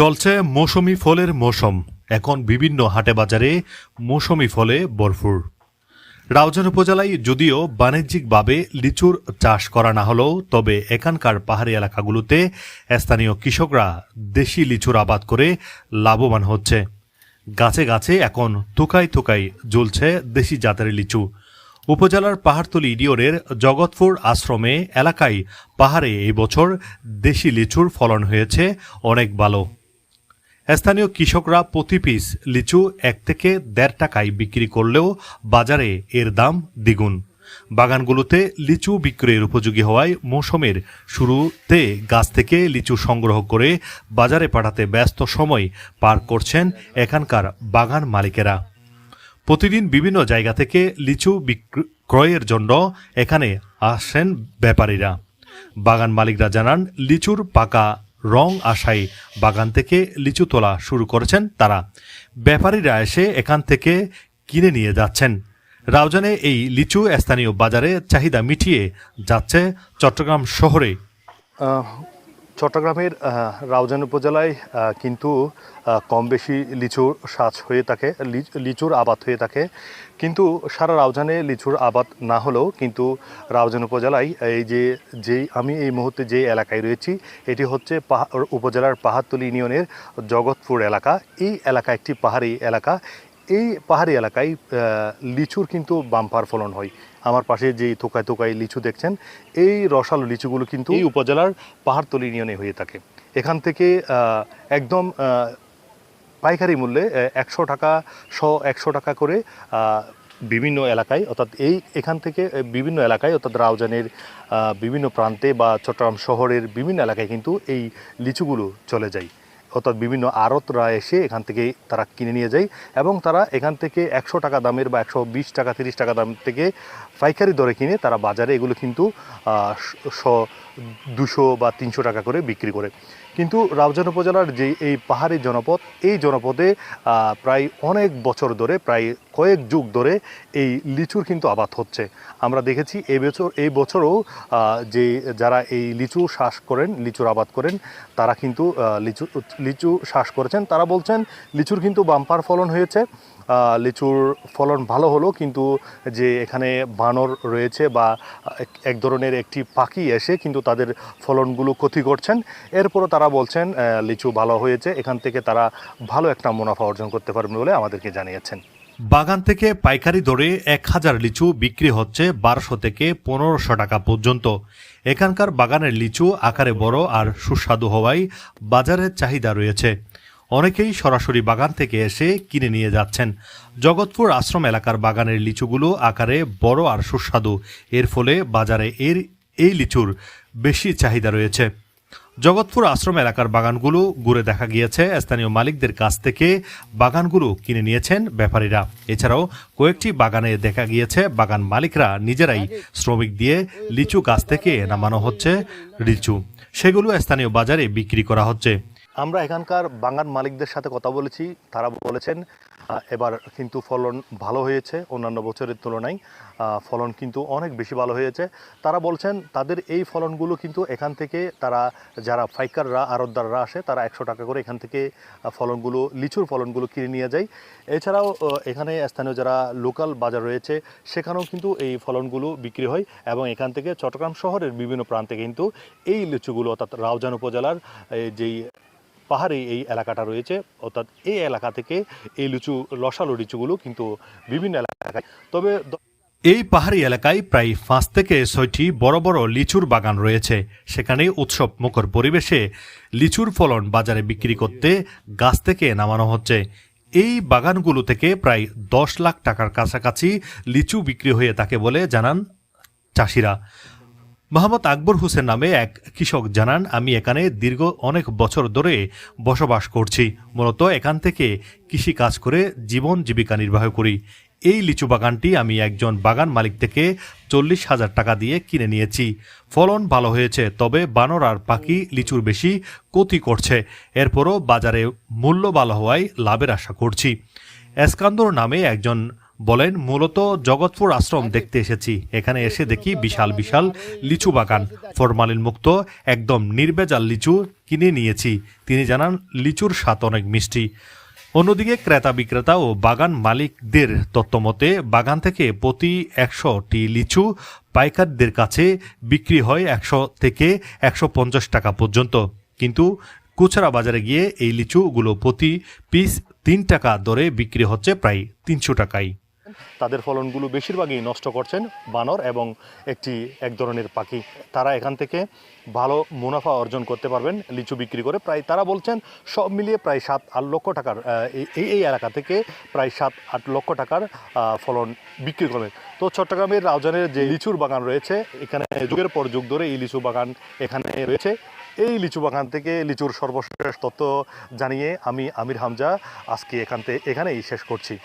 চলছে মৌসুমি ফলের মৌসুম। এখন বিভিন্ন হাটে বাজারে মৌসুমি ফলে ভরপুর। রাউজান উপজেলায় যদিও বাণিজ্যিকভাবে লিচুর চাষ করা না হলেও, তবে এখানকার পাহাড়ি এলাকাগুলোতে স্থানীয় কৃষকরা দেশি লিচুর আবাদ করে লাভবান হচ্ছে। গাছে গাছে এখন থুকাই থুকাই জ্বলছে দেশি জাতের লিচু। উপজেলার পাহাড়তলি ইডিওরের জগৎপুর আশ্রমে এলাকায় পাহাড়ে এই বছর দেশি লিচুর ফলন হয়েছে অনেক ভালো। স্থানীয় কৃষকরা প্রতি পিস লিচু এক থেকে দেড় টাকায় বিক্রি করলেও বাজারে এর দাম দ্বিগুণ। বাগানগুলোতে লিচু বিক্রয়ের উপযোগী হওয়ায় মৌসুমের শুরুতে গাছ থেকে লিচু সংগ্রহ করে বাজারে পাঠাতে ব্যস্ত সময় পার করছেন এখানকার বাগান মালিকেরা। প্রতিদিন বিভিন্ন জায়গা থেকে লিচু বিক্র- ক্রয়ের জন্য এখানে আসেন ব্যাপারীরা। বাগান মালিকরা জানান, লিচুর পাকা রং আশায় বাগান থেকে লিচু তোলা শুরু করেছেন তারা। ব্যাপারীরা এসে এখান থেকে কিনে নিয়ে যাচ্ছেন। রাউজানে এই লিচু স্থানীয় বাজারে চাহিদা মিটিয়ে যাচ্ছে চট্টগ্রাম শহরে। চট্টগ্রামের রাউজান উপজেলায় কিন্তু কম বেশি লিচুর সাজ হয়ে থাকে লিচুর আবাদ হয়ে থাকে। কিন্তু সারা রাউজানে লিচুর আবাদ না হলেও কিন্তু রাউজান উপজেলায় এই যে, যেই, আমি এই মুহূর্তে যে এলাকায় রয়েছি, এটি হচ্ছে পাহাড় উপজেলার পাহাড়তলি ইউনিয়নের জগৎপুর এলাকা। এই এলাকা একটি পাহাড়ি এলাকা। এই পাহাড়ি এলাকায় লিচুর কিন্তু বাম্পার ফলন হয়। আমার পাশে যে থোকায় থোকায় লিচু দেখছেন এই রসালো লিচুগুলো কিন্তু এই উপজেলার পাহাড়তলি ইউনিয়নে হয়ে থাকে। এখান থেকে একদম পাইকারি মূল্যে একশো টাকা শ একশো টাকা করে বিভিন্ন এলাকায় অর্থাৎ এই এখান থেকে বিভিন্ন এলাকায় অর্থাৎ রাউজানের বিভিন্ন প্রান্তে বা চট্টগ্রাম শহরের বিভিন্ন এলাকায় কিন্তু এই লিচুগুলো চলে যায়। অর্থাৎ বিভিন্ন আড়তরা এসে এখান থেকে তারা কিনে নিয়ে যায় এবং তারা এখান থেকে একশো টাকা দামের বা একশো বিশ টাকা, তিরিশ টাকা দাম থেকে পাইকারি দরে কিনে তারা বাজারে এগুলো কিন্তু শ দুশো বা তিনশো টাকা করে বিক্রি করে। কিন্তু রাউজান উপজেলার যে এই পাহাড়ি জনপদ, এই জনপদে প্রায় অনেক বছর ধরে, প্রায় কয়েক যুগ ধরে এই লিচুর কিন্তু আবাদ হচ্ছে। আমরা দেখেছি এই বছর এই বছরও যে যারা এই লিচু শ্বাস করেন, লিচুর আবাদ করেন, তারা কিন্তু লিচু লিচু শ্বাস করেছেন। তারা বলছেন, লিচুর কিন্তু বাম্পার ফলন হয়েছে। লিচুর ফলন ভালো হলো, কিন্তু যে এখানে বানর রয়েছে বা এক- ধরনের একটি পাখি এসে কিন্তু তাদের ফলনগুলো ক্ষতি করছেন। এরপরও তারা বলছেন লিচু ভালো হয়েছে, এখান থেকে তারা ভালো একটা মুনাফা অর্জন করতে পারবে বলে আমাদেরকে জানিয়েছেন। বাগান থেকে পাইকারি দরে এক হাজার লিচু বিক্রি হচ্ছে বারোশো থেকে পনেরোশো টাকা পর্যন্ত। এখানকার বাগানের লিচু আকারে বড় আর সুস্বাদু হওয়ায় বাজারে চাহিদা রয়েছে। অনেকেই সরাসরি বাগান থেকে এসে কিনে নিয়ে যাচ্ছেন। জগৎপুর আশ্রম এলাকার বাগানের লিচুগুলো আকারে বড় আর সুস্বাদু। এর ফলে বাজারে এর এই লিচুর বেশি চাহিদা রয়েছে। জগৎপুর আশ্রম এলাকার বাগানগুলো ঘুরে দেখা গিয়েছে। স্থানীয় মালিকদের কাছ থেকে বাগানগুলো কিনে নিয়েছেন ব্যাপারীরা। এছাড়াও কয়েকটি বাগানে দেখা গিয়েছে, বাগান মালিকরা নিজেরাই শ্রমিক দিয়ে লিচু গাছ থেকে নামানো হচ্ছে লিচু। সেগুলো স্থানীয় বাজারে বিক্রি করা হচ্ছে। আমরা এখানকার বাগান মালিকদের সাথে কথা বলেছি। তারা বলেছেন এবার কিন্তু ফলন ভালো হয়েছে অন্যান্য বছরের তুলনায়। ফলন কিন্তু অনেক বেশি ভালো হয়েছে। তারা বলছেন, তাদের এই ফলনগুলো কিন্তু এখান থেকে তারা, যারা ফাইকাররা আড়তদাররা আসে, তারা একশো টাকা করে এখান থেকে ফলনগুলো, লিচুর ফলনগুলো কিনে নিয়ে যায়। এছাড়াও এখানে স্থানীয় যারা লোকাল বাজার রয়েছে, সেখানেও কিন্তু এই ফলনগুলো বিক্রি হয় এবং এখান থেকে চট্টগ্রাম শহরের বিভিন্ন প্রান্তে কিন্তু এই লিচুগুলো অর্থাৎ রাউজান উপজেলার যেই পাহাড়ি এই এলাকাটা রয়েছে। অর্থাৎ এই এলাকা থেকে এই লিচু, লসালো লিচুগুলো কিন্তু বিভিন্ন এলাকায়। তবে এই পাহাড়ি এলাকায় প্রায় পাঁচ থেকে ছয়টি বড় বড় লিচুর বাগান রয়েছে। সেখানে উৎসব মুখর পরিবেশে লিচুর ফলন বাজারে বিক্রি করতে গাছ থেকে নামানো হচ্ছে। এই বাগানগুলো থেকে প্রায় দশ লাখ টাকার কাছাকাছি লিচু বিক্রি হয়ে থাকে বলে জানান চাষিরা। মোহাম্মদ আকবর হোসেন নামে এক কৃষক জানান, আমি এখানে দীর্ঘ অনেক বছর ধরে বসবাস করছি। মূলত এখান থেকে কৃষি কাজ করে জীবন জীবিকা নির্বাহ করি। এই লিচু বাগানটি আমি একজন বাগান মালিক থেকে চল্লিশ হাজার টাকা দিয়ে কিনে নিয়েছি। ফলন ভালো হয়েছে, তবে বানর আর পাখি লিচুর বেশি ক্ষতি করছে। এরপরও বাজারে মূল্য ভালো হওয়ায় লাভের আশা করছি। এসকান্দর নামে একজন বলেন, মূলত জগৎপুর আশ্রম দেখতে এসেছি। এখানে এসে দেখি বিশাল বিশাল লিচু বাগান। ফরমালিন মুক্ত একদম নির্বেজাল লিচু কিনে নিয়েছি। তিনি জানান, লিচুর স্বাদ অনেক মিষ্টি। অন্যদিকে ক্রেতা বিক্রেতা ও বাগান মালিকদের তত্ত্বমতে বাগান থেকে প্রতি একশোটি লিচু পাইকারদের কাছে বিক্রি হয় একশো থেকে একশো পঞ্চাশ টাকা পর্যন্ত। কিন্তু খুচরা বাজারে গিয়ে এই লিচুগুলো প্রতি পিস তিন টাকা দরে বিক্রি হচ্ছে প্রায় তিনশো টাকায়। তাদের ফলনগুলো বেশিরভাগই নষ্ট করছেন বানর এবং একটি এক ধরনের পাখি। তারা এখান থেকে ভালো মুনাফা অর্জন করতে পারবেন, লিচু বিক্রি করে। প্রায় তারা বলছেন, সব মিলিয়ে প্রায় সাত আট লক্ষ টাকার এই- এই এলাকা থেকে প্রায় সাত আট লক্ষ টাকার ফলন বিক্রি করবেন। তো চট্টগ্রামের রাউজানের যে লিচুর বাগান রয়েছে, এখানে যুগের পর যুগ ধরে এই লিচু বাগান এখানে রয়েছে। এই লিচু বাগান থেকে লিচুর সর্বশেষ তথ্য জানিয়ে আমি আমির হামজা আজকে এখান থেকে এখানেই শেষ করছি।